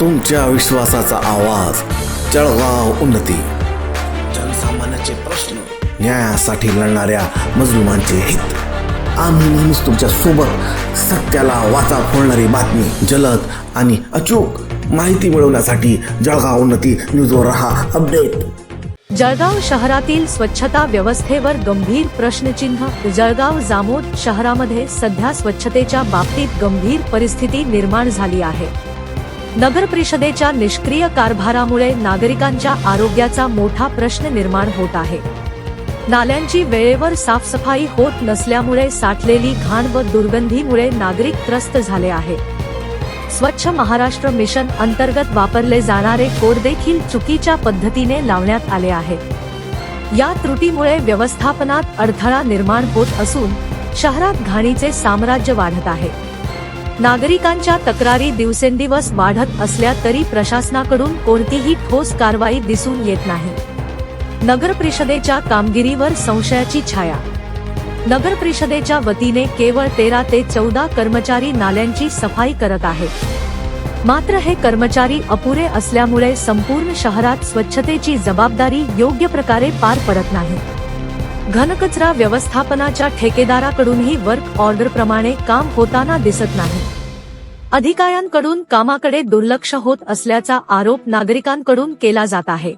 तुमच्या विश्वासाचा आवाज. जळगाव उन्नती. जनसामान्याचे प्रश्न न्यायासाठी लढणाऱ्या मजलुमांचे हित. आम्ही नेहमीच तुमच्यासोबत सत्याला वाचा फोडणारी बातमी जलद आणि अचूक माहिती मिळवण्यासाठी जळगाव उन्नती न्यूजवर रहा. अपडेट. जळगाव शहरातील स्वच्छता व्यवस्थेवर गंभीर प्रश्नचिन्ह. जळगाव जामोद शहरामध्ये सध्या स्वच्छतेच्या बाबतीत गंभीर परिस्थिती निर्माण झाली आहे. नगर परिषदेच्या निष्क्रिय कारभारामुळे नागरिकांच्या आरोग्याचा मोठा प्रश्न निर्माण होत आहे. नाल्यांची वेळेवर साफसफाई होत नसल्यामुळे साठलेली घाण व दुर्गंधीमुळे नागरिक त्रस्त झाले आहेत स्वच्छ महाराष्ट्र मिशन अंतर्गत वापरले जाणारे कोड देखील चुकीच्या पद्धतीने लावण्यात आले आहे. या त्रुटीमुळे व्यवस्थापनात अडथळा निर्माण होत असून शहरात घाणीचे साम्राज्य वाढत आहे. नागरिकांच्या तक्रारी दिवसेंदिवस वाढत असल्या तरी प्रशासनाकडून कोणतीही ठोस कारवाई दिसून येत नाही. नगर परिषदेच्या कामगिरीवर संशयाची छाया. नगर परिषदेच्या वतीने केवळ तेरा ते चौदा कर्मचारी नाल्यांची सफाई करत आहेत. मात्र हे कर्मचारी अपुरे असल्यामुळे संपूर्ण शहरात स्वच्छतेची जबाबदारी योग्य प्रकारे पार पडत नाही. घनकचरा व्यवस्थापनाच्या ठेकेदाराकडूनही वर्क ऑर्डर प्रमाणे काम होताना दिसत नाही. अधिकाऱ्यांकडून कामाकडे दुर्लक्ष होत असल्याचा आरोप नागरिकांकडून केला जात आहे.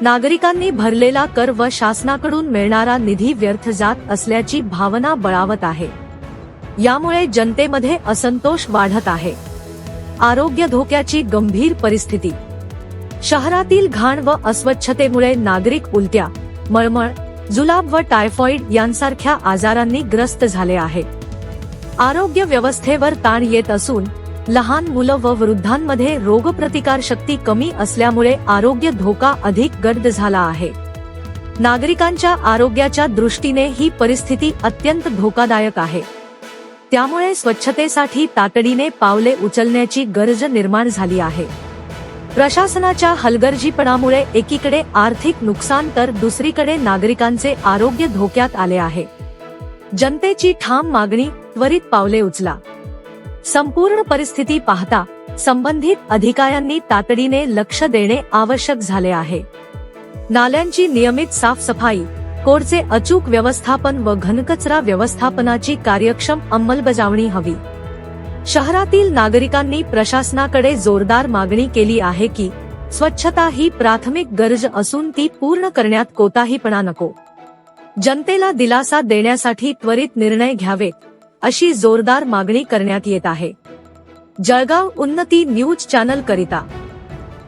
नागरिकांनी भरलेला कर व शासनाकडून मिळणारा निधी व्यर्थ जात असल्याची भावना बळावत आहे. यामुळे जनतेमध्ये असंतोष वाढत आहे. आरोग्य धोक्याची गंभीर परिस्थिती. शहरातील घाण व अस्वच्छतेमुळे नागरिक उलट्या मळमळ जुलाब व टायफॉइड यांसारख्या आजारांनी ग्रस्त झाले आहे. आरोग्य व्यवस्थेवर ताण येत असून लहान मुलं व वृद्धांमध्ये रोगप्रतिकार शक्ती कमी असल्यामुळे आरोग्य धोका अधिक गर्द झाला आहे. नागरिकांच्या आरोग्याच्या दृष्टीने ही परिस्थिती अत्यंत धोकादायक आहे. त्यामुळे स्वच्छतेसाठी तातडीने पावले उचलण्याची गरज निर्माण झाली आहे. प्रशासनाच्या हलगर्जीपणामुळे एकीकडे आर्थिक नुकसान तर दुसरीकडे नागरिकांचे आरोग्य धोक्यात आले आहे. जनतेची ठाम मागणी त्वरित पावले उचला. संपूर्ण परिस्थिती पाहता संबंधित अधिकाऱ्यांनी तातडीने लक्ष देणे आवश्यक झाले आहे. नाल्यांची नियमित साफसफाई कोडचे अचूक व्यवस्थापन व घनकचरा व्यवस्थापनाची कार्यक्षम अंमलबजावणी हवी. शहरातील नागरिकांनी प्रशासनाकडे जोरदार मागणी केली आहे की स्वच्छता ही प्राथमिक गरज असून ती पूर्ण करण्यात कोताहीपणा नको. जनतेला दिलासा देण्यासाठी त्वरित निर्णय घ्यावेत अशी जोरदार मागणी करण्यात येत आहे. जळगाव उन्नती न्यूज चॅनल करिता.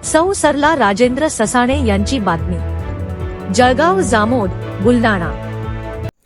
सौ सरला राजेंद्र ससाणे यांची बातमी. जळगाव जामोद बुलडाणा